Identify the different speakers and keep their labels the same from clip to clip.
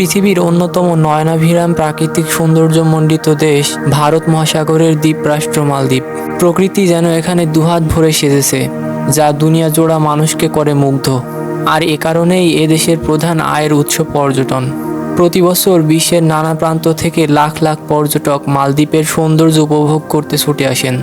Speaker 1: পৃথিবীর অন্যতম নয়নাভিরাম প্রাকৃতিক সৌন্দর্যমণ্ডিত দেশ ভারত মহাসাগরের দ্বীপ রাষ্ট্র মালদ্বীপ। প্রকৃতি যেন এখানে দুহাত ভরে সেজেছে, যা দুনিয়া জোড়া মানুষকে করে মুগ্ধ। আর এ কারণেই এদেশের প্রধান আয়ের উৎস পর্যটন। প্রতি বছর বিশ্বের নানা প্রান্ত থেকে লাখ লাখ পর্যটক মালদ্বীপের সৌন্দর্য উপভোগ করতে ছুটে আসেন।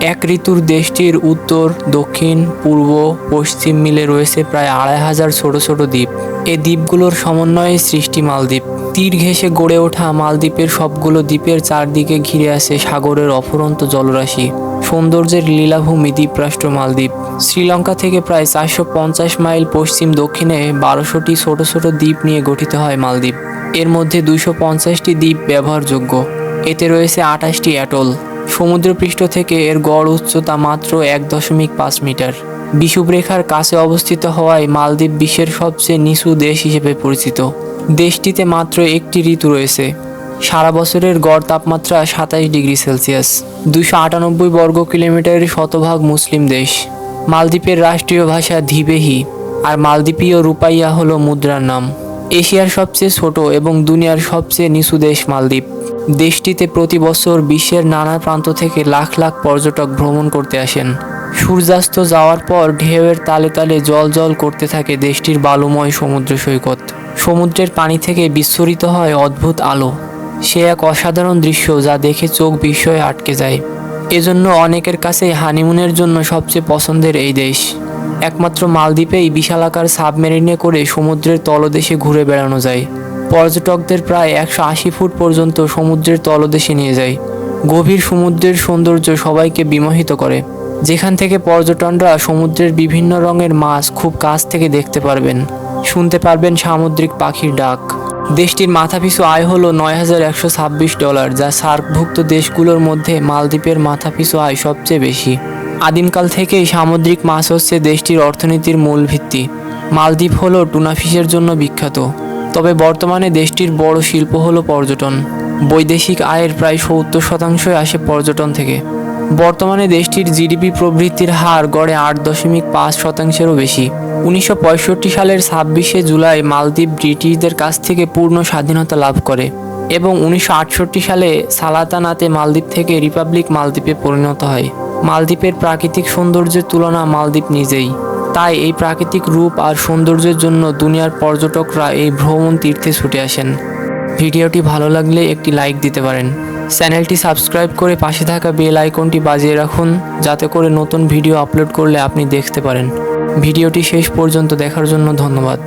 Speaker 1: এক ঋতুর দেশটির উত্তর, দক্ষিণ, পূর্ব, পশ্চিম মিলে রয়েছে প্রায় আড়াই হাজার ছোট ছোট দ্বীপ। এই দ্বীপগুলোর সমন্বয়ে সৃষ্টি মালদ্বীপ। তীর ঘেঁষে গড়ে ওঠা মালদ্বীপের সবগুলো দ্বীপের চারদিকে ঘিরে আছে সাগরের অফুরন্ত জলরাশি। সৌন্দর্যের লীলাভূমি দ্বীপরাষ্ট্র মালদ্বীপ। শ্রীলঙ্কা থেকে প্রায় চারশো পঞ্চাশ মাইল পশ্চিম দক্ষিণে বারোশোটি ছোট ছোট দ্বীপ নিয়ে গঠিত হয় মালদ্বীপ। এর মধ্যে দুইশো পঞ্চাশটি দ্বীপ ব্যবহারযোগ্য। এতে রয়েছে আঠাশটি অ্যাটল সমুদ্রপৃষ্ঠ থেকে এর গড় উচ্চতা মাত্র এক দশমিক পাঁচ মিটার। বিষুবরেখার কাছে অবস্থিত হওয়ায় মালদ্বীপ বিশ্বের সবচেয়ে নিচু দেশ হিসেবে পরিচিত। দেশটিতে মাত্র একটি ঋতু রয়েছে। সারা বছরের গড় তাপমাত্রা সাতাশ ডিগ্রি সেলসিয়াস, দুশো আটানব্বই বর্গ কিলোমিটারের শতভাগ মুসলিম দেশ। মালদ্বীপের রাষ্ট্রীয় ভাষা ধীবেহি আর মালদ্বীপীয় রূপাইয়া হলো মুদ্রার নাম। এশিয়ার সবচেয়ে ছোট এবং দুনিয়ার সবচেয়ে নিচু দেশ মালদ্বীপ। দেশটিতে প্রতি বছর বিশ্বের নানা প্রান্ত থেকে লাখ লাখ পর্যটক ভ্রমণ করতে আসেন। সূর্যাস্ত যাওয়ার পর ঢেউয়ের তালে তালে জল জল করতে থাকে দেশটির বালুময় সমুদ্র সৈকত। সমুদ্রের পানি থেকে বিস্ফোরিত হয় অদ্ভুত আলো। সে এক অসাধারণ দৃশ্য যা দেখে চোখ বিস্ময়ে আটকে যায়। এজন্য অনেকের কাছে হানিমুনের জন্য সবচেয়ে পছন্দের এই দেশ। একমাত্র মালদ্বীপেই বিশালাকার সাবমেরিনে করে সমুদ্রের তলদেশে ঘুরে বেড়ানো যায়। পর্যটকদের প্রায় একশো আশি ফুট পর্যন্ত সমুদ্রের তলদেশে নিয়ে যায়। গভীর সমুদ্রের সৌন্দর্য সবাইকে বিমোহিত করে। যেখান থেকে পর্যটনরা সমুদ্রের বিভিন্ন রঙের মাছ খুব কাছ থেকে দেখতে পারবেন। শুনতে পারবেন সামুদ্রিক পাখির ডাক। দেশটির মাথাপিছু আয় হলো নয় হাজার একশো ছাব্বিশ ডলার, যা সার্কভুক্ত দেশগুলোর মধ্যে মালদ্বীপের মাথাপিছু আয় সবচেয়ে বেশি। আদিমকাল থেকেই সামুদ্রিক মাছ হচ্ছে দেশটির অর্থনীতির মূল ভিত্তি। মালদ্বীপ হলো টুনা ফিশের জন্য বিখ্যাত। তবে বর্তমানে দেশটির বড় শিল্প হলো পর্যটন। বৈদেশিক আয়ের প্রায় সত্তর শতাংশই আসে পর্যটন থেকে। বর্তমানে দেশটির জিডিপি প্রবৃদ্ধির হার গড়ে আট দশমিক পাঁচ শতাংশেরও বেশি। উনিশশো পঁয়ষট্টি সালের ছাব্বিশে জুলাই মালদ্বীপ ব্রিটিশদের কাছ থেকে পূর্ণ স্বাধীনতা লাভ করে এবং উনিশশো আটষট্টি সালে সালাতানাতে মালদ্বীপ থেকে রিপাবলিক মালদ্বীপে পরিণত হয়। মালদ্বীপের প্রাকৃতিক সৌন্দর্যের তুলনা মালদ্বীপ নিজেই। তাই এই প্রাকৃতিক রূপ আর সৌন্দর্যের জন্য দুনিয়ার পর্যটকরা এই ভ্রমণ তীর্থে ছুটে আসেন। ভিডিওটি ভালো লাগলে একটি লাইক দিতে পারেন। চ্যানেলটি সাবস্ক্রাইব করে পাশে থাকা বেল আইকনটি বাজিয়ে রাখুন, যাতে করে নতুন ভিডিও আপলোড করলে আপনি দেখতে পারেন। ভিডিওটি শেষ পর্যন্ত দেখার জন্য ধন্যবাদ।